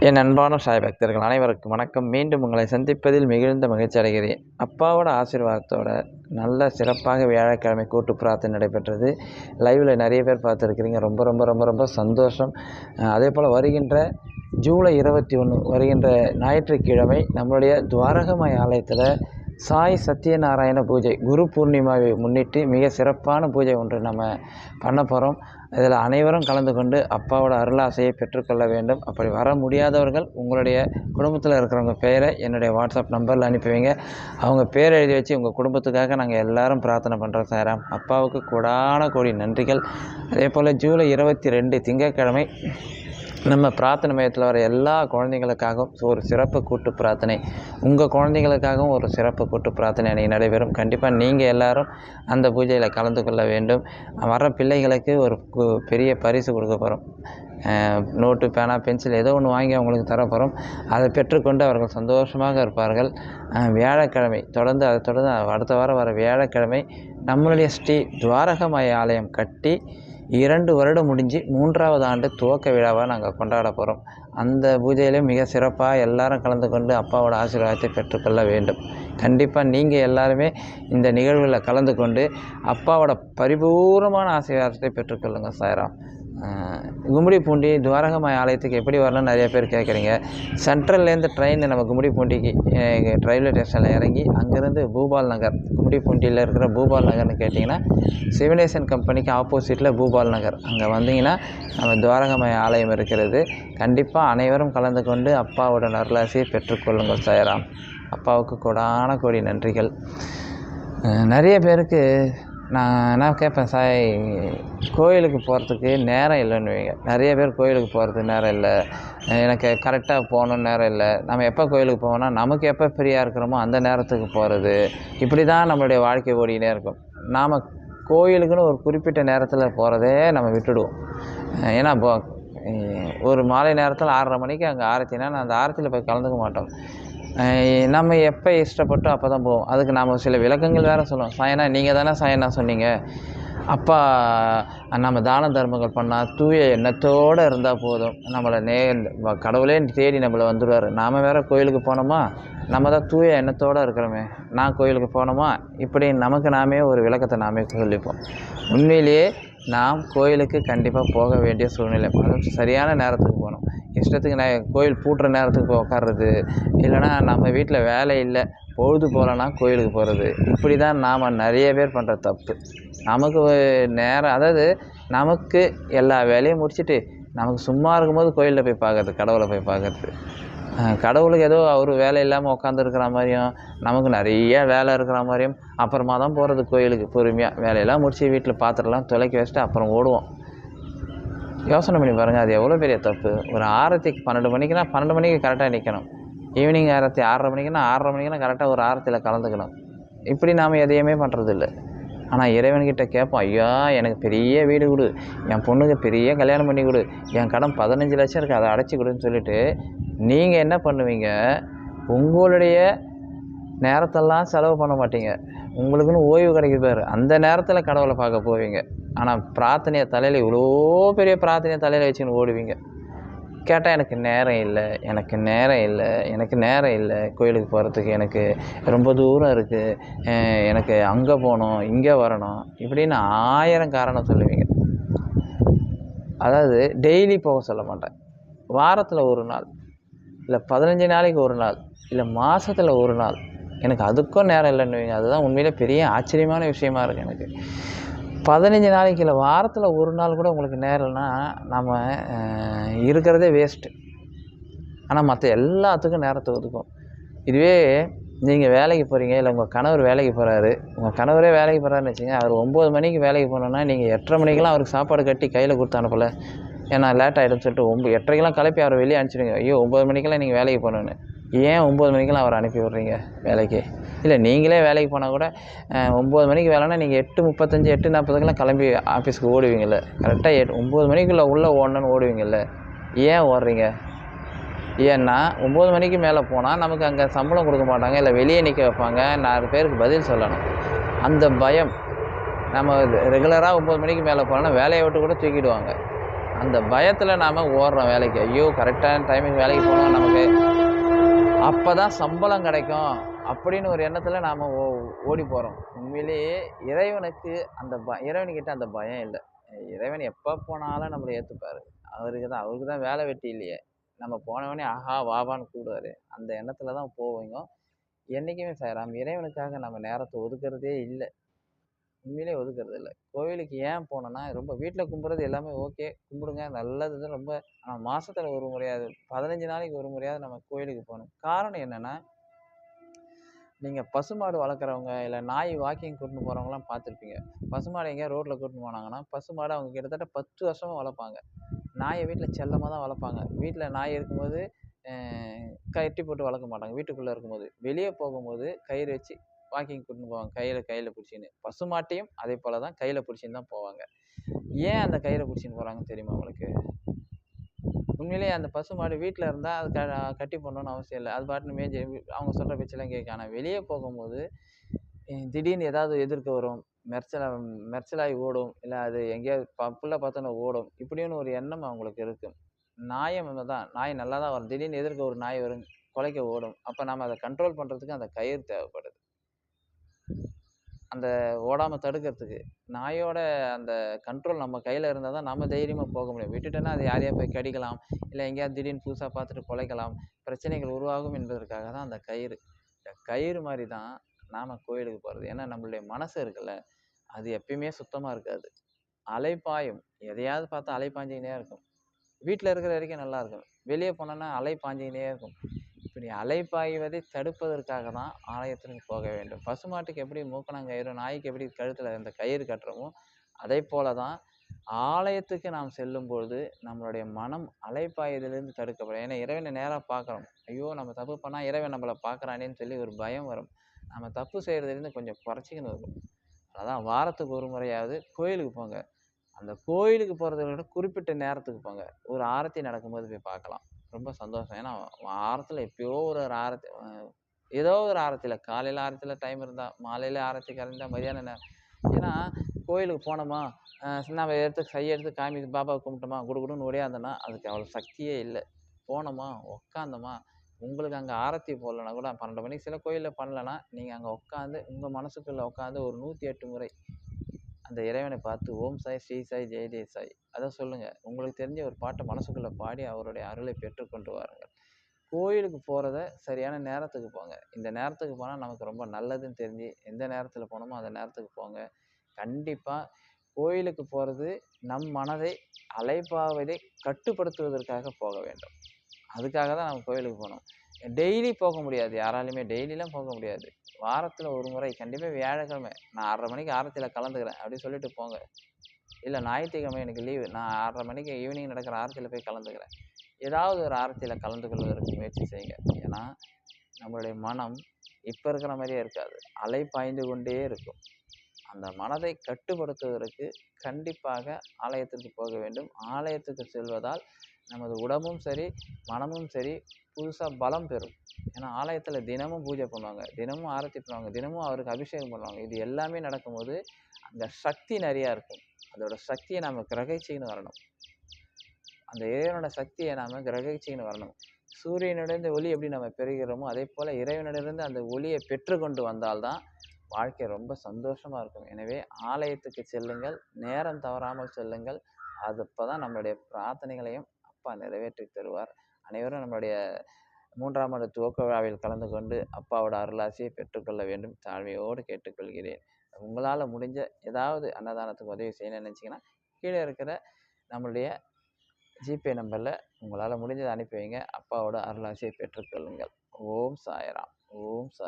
என் அன்பான சாய் பக்தர்கள் அனைவருக்கும் வணக்கம். மீண்டும் உங்களை சந்திப்பதில் மிகுந்த மகிழ்ச்சி அடைகிறேன். அப்பாவோட ஆசீர்வாதத்தோட நல்ல சிறப்பாக வியாழக்கிழமை கூட்டு பிரார்த்தனை நடைபெற்றது. லைவில் நிறைய பேர் பார்த்துருக்கிறீங்க. ரொம்ப ரொம்ப ரொம்ப ரொம்ப சந்தோஷம். அதே போல் வருகின்ற ஜூலை இருபத்தி ஒன்று வருகின்ற ஞாயிற்றுக்கிழமை நம்மளுடைய துவாரகமாய் ஆலயத்தில் சாய் சத்யநாராயண பூஜை குரு பூர்ணிமாவை முன்னிட்டு மிக சிறப்பான பூஜை ஒன்று நம்ம பண்ண போகிறோம் இதில் அனைவரும் கலந்து கொண்டு அப்பாவோட அருளாசையை பெற்றுக்கொள்ள வேண்டும். அப்படி வர முடியாதவர்கள் உங்களுடைய குடும்பத்தில் இருக்கிறவங்க பெயரை என்னுடைய வாட்ஸ்அப் நம்பரில் அனுப்பிவிங்க. அவங்க பேர் எழுதி வச்சு உங்கள் குடும்பத்துக்காக நாங்கள் எல்லாரும் பிரார்த்தனை பண்ணுறோம் சாராம் அப்பாவுக்கு கூடான கோடி நன்றிகள். அதே போல் ஜூலை இருபத்தி ரெண்டு திங்கட்கிழமை நம்ம பிரார்த்தனை மையத்தில் வர எல்லா குழந்தைங்களுக்காகவும் ஒரு சிறப்பு கூட்டு பிரார்த்தனை. உங்கள் குழந்தைங்களுக்காகவும் ஒரு சிறப்பு கூட்டு பிரார்த்தனை அன்றைக்கி நடைபெறும். கண்டிப்பாக நீங்கள் எல்லோரும் அந்த பூஜையில் கலந்து கொள்ள வேண்டும். வர பிள்ளைகளுக்கு ஒரு கு- பெரிய பரிசு கொடுக்க போகிறோம் நோட்டு பேனா பென்சில் ஏதோ ஒன்று வாங்கி அவங்களுக்கு தர போகிறோம் அதை பெற்றுக்கொண்டு அவர்கள் சந்தோஷமாக இருப்பார்கள். வியாழக்கிழமை தொடர்ந்து அதை தொடர்ந்து அடுத்த வாரம் வர வியாழக்கிழமை நம்மளுடைய ஸ்ரீ துவாரகமய ஆலயம் கட்டி இரண்டு வருடம் முடிஞ்சு மூன்றாவது ஆண்டு துவக்க விழாவாக நாங்கள் கொண்டாட போகிறோம் அந்த பூஜையிலும் மிக சிறப்பாக எல்லாரும் கலந்து கொண்டு அப்பாவோட ஆசீர்வாதத்தை பெற்றுக்கொள்ள வேண்டும். கண்டிப்பாக நீங்கள் எல்லாருமே இந்த நிகழ்வில் கலந்து கொண்டு அப்பாவோட பரிபூர்ணமான ஆசீர்வாதத்தை பெற்றுக்கொள்ளுங்கள் சாய்ராம். அஹ் பூண்டி துவாரகமாய் ஆலயத்துக்கு எப்படி வரணும்னு நிறைய பேர் கேட்குறீங்க. சென்ட்ரல்லேருந்து ட்ரெயின் நம்ம கும்படி பூண்டிக்கு ரயில்வே ஸ்டேஷனில் இறங்கி அங்கேருந்து பூபால் நகர் கும்மிடி பூண்டியில் இருக்கிற பூபால் நகர்னு கேட்டிங்கன்னா சிவிலேசன் கம்பெனிக்கு ஆப்போசிட்டில் பூபால் நகர். அங்கே வந்தீங்கன்னா நம்ம துவாரகமாய் ஆலயம் இருக்கிறது. கண்டிப்பாக அனைவரும் கலந்து கொண்டு அப்பாவோட நரலாசியை பெற்றுக்கொள்ளுங்கள் சாயராம். அப்பாவுக்கு கொடான கோடி நன்றிகள். நிறைய பேருக்கு நான் என்ன கேட்பேன் சாய் கோயிலுக்கு போகிறதுக்கு நேரம் இல்லைன்னு வைங்க. நிறைய பேர் கோயிலுக்கு போகிறதுக்கு நேரம் இல்லை. எனக்கு கரெக்டாக போகணுன்னு நேரம் இல்லை. நம்ம எப்போ கோயிலுக்கு போவோம்னா நமக்கு எப்போ ஃப்ரீயாக இருக்கிறோமோ அந்த நேரத்துக்கு போகிறது இப்படி தான் நம்மளுடைய வாழ்க்கை ஓடினே இருக்கும். நாம் கோயிலுக்குன்னு ஒரு குறிப்பிட்ட நேரத்தில் போகிறதே நம்ம விட்டுடுவோம். ஏன்னா போ ஒரு மாலை நேரத்தில் ஆறரை மணிக்கு அங்கே ஆரத்தினா நான் அந்த ஆரத்தியில் போய் கலந்துக்க மாட்டோம். நம்ம எப்போ இஷ்டப்பட்டோ அப்போ தான் போவோம். அதுக்கு நாம் சில விளக்கங்கள் வேறு சொல்லுவோம். சாயனா நீங்கள் தானே சாயனா சொன்னீங்க. அப்பா நம்ம தான தர்மங்கள் பண்ணால் தூய எண்ணத்தோடு இருந்தால் போதும். நம்மளை நே கடவுளே தேடி நம்மளை வந்துடுவார் நாம் வேறு கோயிலுக்கு போனோமா? நம்ம தான் தூய எண்ணத்தோடு இருக்கிறோமே. நான் கோயிலுக்கு போனோமா? இப்படி நமக்கு நாமே ஒரு விளக்கத்தை நாமே சொல்லிப்போம். உண்மையிலேயே நாம் கோயிலுக்கு கண்டிப்பாக போக வேண்டிய சூழ்நிலை. அதுவும் சரியான நேரத்துக்கு போகணும். இஷ்டத்துக்கு நான் கோயில் பூட்டுற நேரத்துக்கு போய் உட்கார்றது இல்லைன்னா நம்ம வீட்டில் வேலை இல்லை பொழுது போகலன்னா கோயிலுக்கு போகிறது இப்படி தான் நாம் நிறைய பேர் பண்ணுற தப்பு. நமக்கு நேரம் அதாவது நமக்கு எல்லா வேலையும் முடிச்சுட்டு நமக்கு சும்மா இருக்கும்போது கோயிலில் போய் பார்க்கறது கடவுளை போய் பார்க்கறது கடவுளுக்கு ஏதோ அவர் வேலை இல்லாமல் உட்காந்துருக்கிற மாதிரியும் நமக்கு நிறைய வேலை இருக்கிற மாதிரியும் அப்புறமா தான் போகிறது கோயிலுக்கு பொறுமையாக வேலையெல்லாம் முடிச்சு வீட்டில் பாத்திரலாம் துளைக்கி வச்சுட்டு அப்புறம் ஓடுவோம். யோசனை பண்ணி பாருங்கள் அது எவ்வளோ பெரிய தப்பு. ஒரு ஆரத்திக்கு பன்னெண்டு மணிக்குனா பன்னெண்டு மணிக்கு கரெக்டாக நிற்கணும் ஈவினிங் ஆரத்தி ஆறரை மணிக்குனா ஆறரை மணிக்குனா கரெக்டாக ஒரு ஆரத்தியில் கலந்துக்கணும். இப்படி நாம் எதையுமே பண்ணுறதில்ல ஆனால் இறைவன்கிட்ட கேட்போம் ஐயா எனக்கு பெரிய வீடு கொடு. என் பொண்ணுக்கு பெரிய கல்யாணம் பண்ணி கொடு. என் கடன் பதினஞ்சு லட்சம் இருக்குது அதை அடைச்சி கொடுன்னு சொல்லிட்டு நீங்கள் என்ன பண்ணுவீங்க? உங்களுடைய நேரத்தெல்லாம் செலவு பண்ண மாட்டீங்க. உங்களுக்குன்னு ஓய்வு கிடைக்குது பாரு. அந்த நேரத்தில் கடவுளை பார்க்க போவீங்க. ஆனால் பிரார்த்தனையை தலையில் இவ்வளோ பெரிய பிரார்த்தனையை தலையில் வச்சுன்னு ஓடுவீங்க. கேட்டால் எனக்கு நேரம் இல்லை. எனக்கு நேரம் இல்லை. எனக்கு நேரம் இல்லை. கோயிலுக்கு போகிறதுக்கு எனக்கு ரொம்ப தூரம் இருக்குது எனக்கு அங்கே போகணும் இங்கே வரணும். இப்படின்னு ஆயிரம் காரணம் சொல்லுவீங்க. அதாவது டெய்லி போக சொல்ல மாட்டேன். வாரத்தில் ஒரு நாள். இல்லை பதினஞ்சு நாளைக்கு ஒரு நாள் இல்லை மாதத்தில் ஒரு நாள். எனக்கு அதுக்கும் நேரம் இல்லைன்னு வைங்க. அதுதான் உண்மையிலே பெரிய ஆச்சரியமான விஷயமா இருக்குது எனக்கு. பதினஞ்சு நாளைக்கு இல்லை வாரத்தில் ஒரு நாள் கூட உங்களுக்கு நேரம்னா நம்ம இருக்கிறதே வேஸ்ட்டு ஆனால் மற்ற எல்லாத்துக்கும் நேரத்தை ஒதுக்கும். இதுவே நீங்கள் வேலைக்கு போகிறீங்க இல்லை உங்கள் கணவர் வேலைக்கு போகிறாரு உங்கள் கணவரே வேலைக்கு போகிறாருன்னு வச்சுங்க அவர் ஒம்பது மணிக்கு வேலைக்கு போனோன்னா நீங்கள் எட்டரை மணிக்கெல்லாம் அவருக்கு சாப்பாடு கட்டி கையில் கொடுத்து அனுப்பலை. ஏன்னா லேட் ஆகிடும் சொல்லிட்டு ஒம்பது எட்டரைக்கெலாம் கிளப்பி அவரை வெளியே அனுப்பிச்சிடுங்க. ஐயோ ஒம்பது மணிக்கெல்லாம் நீங்கள் வேலைக்கு போகணுன்னு ஏன் ஒம்பது மணிக்கெல்லாம் அவரை அனுப்பி விட்றீங்க வேலைக்கு? இல்லை நீங்களே வேலைக்கு போனால் கூட ஒம்பது மணிக்கு வேலைன்னா நீங்கள் எட்டு முப்பத்தஞ்சு எட்டு நாற்பதுக்கெல்லாம் கிளம்பி ஆஃபீஸ்க்கு ஓடுவீங்கள்ல கரெக்டாக எட் ஒம்பது மணிக்குள்ளே உள்ளே ஓடணும்னு ஓடுவீங்கள்ல ஏன் ஓடுறீங்க? ஏன்னா ஒம்பது மணிக்கு மேலே போனால் நமக்கு அங்கே சம்பளம் கொடுக்க மாட்டாங்க இல்லை வெளியே நிற்க வைப்பாங்க நாலு பேருக்கு பதில் சொல்லணும். அந்த பயம் நம்ம ரெகுலராக ஒம்பது மணிக்கு மேலே போனோன்னா வேலையை விட்டு கூட தூக்கிடுவாங்க. அந்த பயத்தில் நாம் ஓடுறோம் வேலைக்கு. ஐயோ கரெக்டான டைமுக்கு வேலைக்கு போனால் நமக்கு அப்போ தான் சம்பளம் கிடைக்கும் அப்படின்னு ஒரு எண்ணத்தில் நாம் ஓ ஓடி போகிறோம் உண்மையிலேயே இறைவனுக்கு அந்த ப இறைவனுக்கிட்ட அந்த பயம் இல்லை. இறைவன் எப்போ போனாலும் நம்மளை ஏற்றுப்பார் அவருக்கு தான் அவருக்கு தான் வேலை வெட்டி இல்லையே. நம்ம போனவொடனே ஆஹா வாவான்னு கூடுவார் அந்த எண்ணத்தில் தான் போவீங்க என்றைக்குமே சாய்ராம் இறைவனுக்காக நம்ம நேரத்தை ஒதுக்குறதே இல்லை. உண்மையிலே ஒதுக்கிறது இல்லை. கோவிலுக்கு ஏன் போனேன்னா ரொம்ப வீட்டில் கும்பிட்றது எல்லாமே ஓகே. கும்பிடுங்க நல்லது தான் ரொம்ப ஆனால் மாதத்துல ஒரு முறையாவது பதினஞ்சு நாளைக்கு ஒரு முறையாவது நம்ம கோயிலுக்கு போகணும். காரணம் என்னென்னா நீங்கள் பசுமாடு வளர்க்குறவங்க இல்லை நாய் வாக்கிங் கூட்டின்னு போகிறவங்களாம் பார்த்துருப்பீங்க. பசுமாடு எங்கேயா ரோட்டில் கூட்டின்னு போனாங்கன்னா பசுமாடு அவங்க கிட்டத்தட்ட பத்து வருஷமாக வளர்ப்பாங்க. நாயை வீட்டில் செல்லமாக தான் வளர்ப்பாங்க. வீட்டில் நாய் இருக்கும்போது கட்டி போட்டு வளர்க்க மாட்டாங்க. வீட்டுக்குள்ளே இருக்கும்போது. வெளியே போகும்போது கயிறு வச்சு வாக்கிங் கூட்டின்னு போவாங்க. கையில் கையில் பிடிச்சின்னு பசுமாட்டையும் அதே போல் தான் கையில் பிடிச்சின்னு தான் போவாங்க. ஏன் அந்த கையில் பிடிச்சின்னு போகிறாங்கன்னு தெரியுமா உங்களுக்கு? உண்மையிலேயே அந்த பசுமாடு வீட்டில் இருந்தால் அது க கட்டி போடணுன்னு அவசியம் இல்லை. அது பாட்டுன்னு மேய்ஞ்சி அவங்க சொல்கிற பேச்செல்லாம் கேட்க ஆனால் வெளியே போகும்போது திடீர்னு ஏதாவது எதிர்க்க வரும். மெர்ச்சல மெர்ச்சலாகி ஓடும். இல்லை அது எங்கேயாவது ப புள்ள பார்த்தோன்னே ஓடும். இப்படின்னு ஒரு எண்ணம் அவங்களுக்கு இருக்கும் நாயம் தான் நாய் நல்லா தான் வரும். திடீர்னு எதிர்க்க ஒரு நாய் வரும் குலைக்க ஓடும். அப்போ நம்ம அதை கண்ட்ரோல் பண்ணுறதுக்கு அந்த கயிறு தேவைப்படுது. அந்த ஓடாமல் தடுக்கிறதுக்கு நாயோட அந்த கண்ட்ரோல் நம்ம கையில் இருந்தால் தான் நம்ம தைரியமாக போக முடியும். விட்டுட்டோன்னா அது யாரையா போய் கடிக்கலாம் இல்லை எங்கேயாவது திடீர்னு புதுசாக பார்த்துட்டு குலைக்கலாம் பிரச்சனைகள் உருவாகும் என்பதற்காக தான் அந்த கயிறு. இந்த கயிறு மாதிரி தான் நாம் கோயிலுக்கு போகிறது ஏன்னா நம்மளுடைய மனசு இருக்குல்ல அது எப்பயுமே சுத்தமாக இருக்காது. அலைப்பாயும் எதையாவது பார்த்தா அலைப்பாஞ்சிக்கினே இருக்கும். வீட்டில் இருக்கிற வரைக்கும் நல்லா இருக்கும். வெளியே போனோன்னா அலை பாஞ்சிக்கினே இருக்கும். இப்படி அலைப்பாய்வதை தடுப்பதற்காக தான் ஆலயத்திற்கு போக வேண்டும். பசுமாட்டுக்கு எப்படி மூக்கணாங்கயிறு நாய்க்கு எப்படி கழுத்தில் அந்த கயிறு கட்டுறோமோ அதே போல தான் ஆலயத்துக்கு நாம் செல்லும் பொழுது நம்மளுடைய மனம் அலைப்பாயதிலிருந்து தடுக்கப்படும். ஏன்னா இறைவனை நேராக பார்க்குறோம். ஐயோ நம்ம தப்பு பண்ணால் இறைவன் நம்மளை பார்க்குறானேன்னு சொல்லி ஒரு பயம் வரும். நம்ம தப்பு செய்கிறதுலேருந்து கொஞ்சம் குறைச்சிக்கணும் இருக்கும் அதான் வாரத்துக்கு ஒரு முறையாவது கோயிலுக்கு போங்க. அந்த கோயிலுக்கு போகிறத விட குறிப்பிட்ட நேரத்துக்கு போங்க. ஒரு ஆரத்தி நடக்கும்போது போய் பார்க்கலாம். ரொம்ப சந்தோஷம். ஏன்னா வாரத்தில் எப்பயோ ஒரு ஒரு ஆரத்தி ஏதோ ஒரு ஆரத்தியில் காலையில் ஆரத்தியில் டைம் இருந்தால் மாலையில் ஆரத்தி கரைஞ்சால் மதியானம் நேரம் ஏன்னா கோயிலுக்கு போனோமா? நம்ம எடுத்து கையை எடுத்து காமி பாபாவை கும்பிட்டோமா? குடுகுடுன்னு ஓடியாந்தோன்னா அதுக்கு அவ்வளோ சக்தியே இல்லை. போனோமா? உக்காந்தோமா? உங்களுக்கு அங்கே ஆரத்தி போடலன்னா கூட பன்னெண்டு மணிக்கு சில கோயிலில் பண்ணலன்னா நீங்கள் அங்கே உட்காந்து உங்கள் மனசுக்குள்ளே உட்காந்து ஒரு நூற்றி எட்டு முறை அந்த இறைவனை பார்த்து ஓம் சாய் ஸ்ரீ சாய் ஜெய ஜெய சாய். அதை சொல்லுங்கள் உங்களுக்கு தெரிஞ்ச ஒரு பாட்டை மனசுக்குள்ளே பாடி அவருடைய அருளை பெற்றுக்கொண்டு வாருங்கள். கோயிலுக்கு போகிறத சரியான நேரத்துக்கு போங்க. இந்த நேரத்துக்கு போனால் நமக்கு ரொம்ப நல்லதுன்னு தெரிஞ்சு எந்த நேரத்தில் போனோமோ அந்த நேரத்துக்கு போங்க. கண்டிப்பாக கோயிலுக்கு போகிறது நம் மனதை அலைப்பாவதை கட்டுப்படுத்துவதற்காக போக வேண்டும். அதுக்காக தான் நம்ம கோயிலுக்கு போகணும். டெய்லி போக முடியாது. யாராலையுமே டெய்லிலாம் போக முடியாது. வாரத்தில் ஒரு முறை கண்டிப்பாக வியாழக்கிழமை. நான் ஆறரை மணிக்கு ஆரத்தியில் கலந்துக்கிறேன். அப்படின்னு சொல்லிட்டு போங்க. இல்லை ஞாயிற்றுக்கிழமை எனக்கு லீவு நான் ஆறரை மணிக்கு ஈவினிங் நடக்கிற ஆரத்தியில் போய் கலந்துக்கிறேன். ஏதாவது ஒரு ஆரத்தியில் கலந்து கொள்வதற்கு முயற்சி செய்யுங்க. ஏன்னா நம்மளுடைய மனம் இப்போ இருக்கிற மாதிரியே இருக்காது. அலை பாய்ந்து கொண்டே இருக்கும். அந்த மனதை கட்டுப்படுத்துவதற்கு கண்டிப்பாக ஆலயத்திற்கு போக வேண்டும். ஆலயத்துக்கு செல்வதால் நமது உடம்பும் சரி மனமும் சரி புதுசாக பலம் பெறும். ஏன்னா ஆலயத்தில் தினமும் பூஜை பண்ணுவாங்க. தினமும் ஆரத்தி பண்ணுவாங்க. தினமும் அவருக்கு அபிஷேகம் பண்ணுவாங்க. இது எல்லாமே நடக்கும்போது அந்த சக்தி நிறையா இருக்கும். அதோட சக்தியை நாம் கிரகிச்சிக்கின்னு வரணும். அந்த இறைவனோட சக்தியை நாம் கிரகிச்சிக்கின்னு வரணும். சூரியனிடந்து ஒளி எப்படி நம்ம பெறுகிறோமோ அதே போல் இறைவனிடந்து அந்த ஒளியை பெற்றுக்கொண்டு வந்தால்தான் வாழ்க்கை ரொம்ப சந்தோஷமாக இருக்கும். எனவே ஆலயத்துக்கு செல்லுங்கள் நேரம் தவறாமல் செல்லுங்கள். அது அப்போ தான் நம்மளுடைய பிரார்த்தனைகளையும் அப்பா நிறைவேற்றி தருவார். அனைவரும் நம்மளுடைய மூன்றாம் ஆண்டு துவக்க விழாவில் கலந்து கொண்டு அப்பாவோட அருளாசியை பெற்றுக்கொள்ள வேண்டும். தாழ்மையோடு கேட்டுக்கொள்கிறேன். உங்களால் முடிஞ்ச ஏதாவது அன்னதானத்துக்கு உதவி செய்யணும்னு நினச்சிங்கன்னா கீழே இருக்கிற நம்மளுடைய ஜிபே நம்பரில் உங்களால் முடிஞ்சதை அனுப்பி வைங்க. அப்பாவோட அருளாசியை பெற்றுக்கொள்ளுங்கள். ஓம் சாயராம். ஓம் சாய்